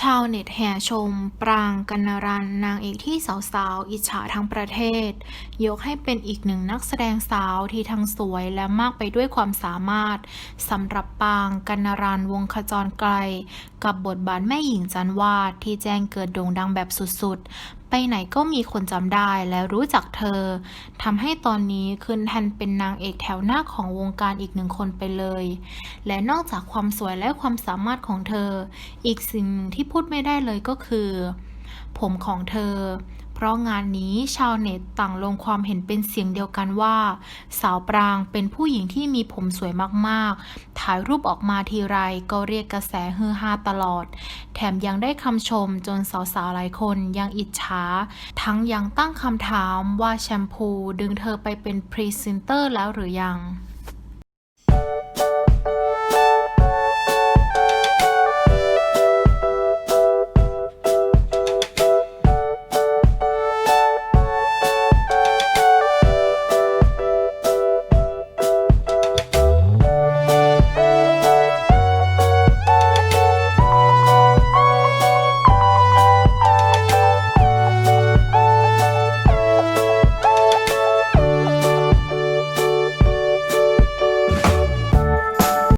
ชาวเน็ตแห่ชม ปรางกัณรันนางเอกที่สาวๆ อิจฉาทั้งประเทศ ยกให้เป็นอีกหนึ่งนักแสดงสาวที่ทั้งสวยและมากไปด้วยความสามารถสำหรับปรางกัณรันวงขจรไกล กับบทบาทแม่หญิงจันวาดที่แจ้งเกิดโด่งดังแบบสุดๆไปไหนก็มีคนจำได้และรู้จักเธอทำให้ตอนนี้ขึ้นแทนเป็นนางเอกแถวหน้าของวงการอีกหนึ่งคนไปเลย และนอกจากความสวยและความสามารถของเธอ อีกสิ่งที่พูดไม่ได้เลยก็คือ ผมของเธอ เพราะงานนี้ชาวเน็ตต่างลงความเห็นเป็นเสียงเดียวกันว่า สาวปรางเป็นผู้หญิงที่มีผมสวยมากๆ ถ่ายรูปออกมาทีไรก็เรียกกระแสฮือฮาตลอด แถมยังได้คำชมจนสาวๆหลายคนยังอิจฉา ทั้งยังตั้งคำถามว่าแชมพูดึงเธอไปเป็นพรีเซนเตอร์แล้วหรือยัง